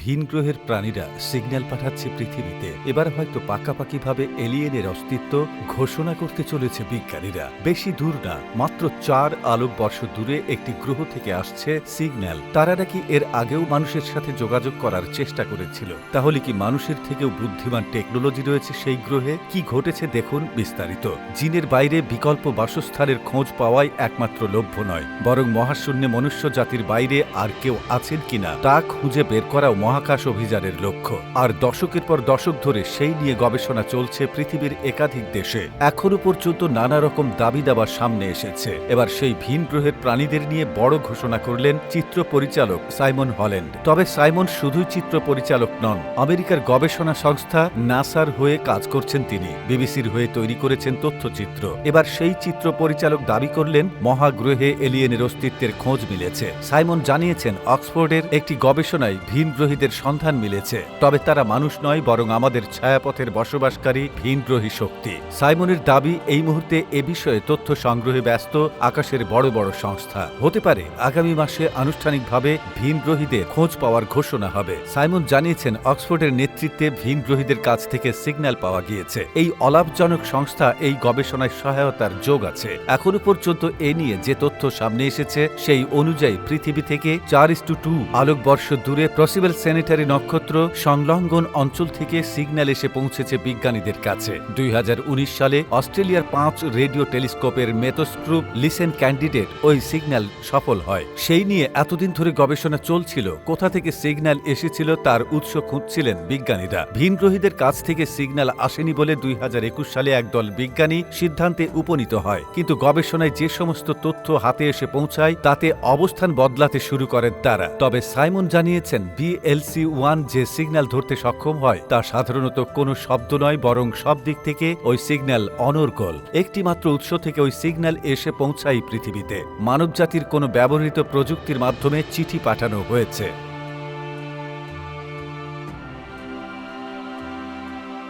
ভিন গ্রহের প্রাণীরা সিগন্যাল পাঠাচ্ছে পৃথিবীতে। এবার হয়তো পাকাপাকিভাবে এলিয়েনের অস্তিত্ব ঘোষণা করতে চলেছে বিজ্ঞানীরা। বেশি দূর না, মাত্র চার আলোক বর্ষ দূরে একটি গ্রহ থেকে আসছে সিগন্যাল। তারা নাকি এর আগেও মানুষের সাথে যোগাযোগ করার চেষ্টা করেছিল। তাহলে কি মানুষের থেকেও বুদ্ধিমান টেকনোলজি রয়েছে সেই গ্রহে? কি ঘটেছে দেখুন বিস্তারিত। জিনের বাইরে বিকল্প বাসস্থানের খোঁজ পাওয়াই একমাত্র লভ্য নয়, বরং মহাশূন্যে মনুষ্য জাতির বাইরে আর কেউ আছেন কিনা তা খুঁজে বের করাও মহাকাশ অভিযানের লক্ষ্য। আর দশকের পর দশক ধরে সেই নিয়ে গবেষণা চলছে পৃথিবীর একাধিক দেশে। এখনও পর্যন্ত নানা রকম দাবি দাবা সামনে এসেছে। এবার সেই ভিন গ্রহের প্রাণীদের নিয়ে বড় ঘোষণা করলেন চিত্র পরিচালক সাইমন হল্যান্ড। তবে সাইমন শুধুই চিত্র পরিচালক নন, আমেরিকার গবেষণা সংস্থা নাসার হয়ে কাজ করছেন তিনি। বিবিসির হয়ে তৈরি করেছেন তথ্যচিত্র। এবার সেই চিত্র পরিচালক দাবি করলেন, মহাগ্রহে এলিয়েনের অস্তিত্বের খোঁজ মিলেছে। সাইমন জানিয়েছেন, অক্সফোর্ডের একটি গবেষণায় ভিন গ্রহীদের সন্ধান মিলেছে। তবে তারা মানুষ নয়, বরং আমাদের ছায়াপথের বসবাসকারী ভিনগ্রহী শক্তি। সাইমনের দাবি, এই মুহূর্তে এ বিষয়ে তথ্য সংগ্রহে ব্যস্ত আকাশের বড় বড় সংস্থা। হতে পারে, আগামী মাসে আনুষ্ঠানিকভাবে ভিনগ্রহীদের খোঁজ পাওয়ার ঘোষণা হবে। সাইমন জানিয়েছেন, অক্সফোর্ডের নেতৃত্বে ভিনগ্রহীদের কাছ থেকে সিগন্যাল পাওয়া গিয়েছে। এই অলাভজনক সংস্থা এই গবেষণায় সহায়তার যোগ আছে। এখনও পর্যন্ত এ নিয়ে যে তথ্য সামনে এসেছে, সেই অনুযায়ী পৃথিবী থেকে চার ইস টু টু আলোকবর্ষ দূরে প্রসিবল স্যানিটারি নক্ষত্র সংলগ্ন অঞ্চল থেকে সিগন্যাল এসে পৌঁছেছে বিজ্ঞানীদের কাছে। দুই হাজার উনিশ সালে অস্ট্রেলিয়ার পাঁচ রেডিও টেলিস্কোপের মেথোস্ক্রুপ লিসেন ক্যান্ডিডেট ওই সিগন্যাল সফল হয়। সেই নিয়ে এতদিন ধরে গবেষণা চলছিল কোথা থেকে সিগন্যাল এসেছিল, তার উৎস খুঁজছিলেন বিজ্ঞানীরা। ভিনগ্রহীদের কাছ থেকে সিগন্যাল আসেনি বলে দুই হাজার একুশ সালে একদল বিজ্ঞানী সিদ্ধান্তে উপনীত হয়। কিন্তু গবেষণায় যে সমস্ত তথ্য হাতে এসে পৌঁছায়, তাতে অবস্থান বদলাতে শুরু করেন তারা। তবে সাইমন জানিয়েছেন বিএলসি ওয়ান যে সিগন্যাল ধরতে সক্ষম হয়, তা সাধারণত কোনো শব্দ নয়, বরং সব দিক থেকে ওই সিগন্যাল অনর্গল। একটি মাত্র উৎস থেকে ওই সিগন্যাল এসে পৌঁছায় পৃথিবীতে। মানবজাতির কোনো ব্যবহৃত প্রযুক্তির মাধ্যমে চিঠি পাঠানো হয়েছে।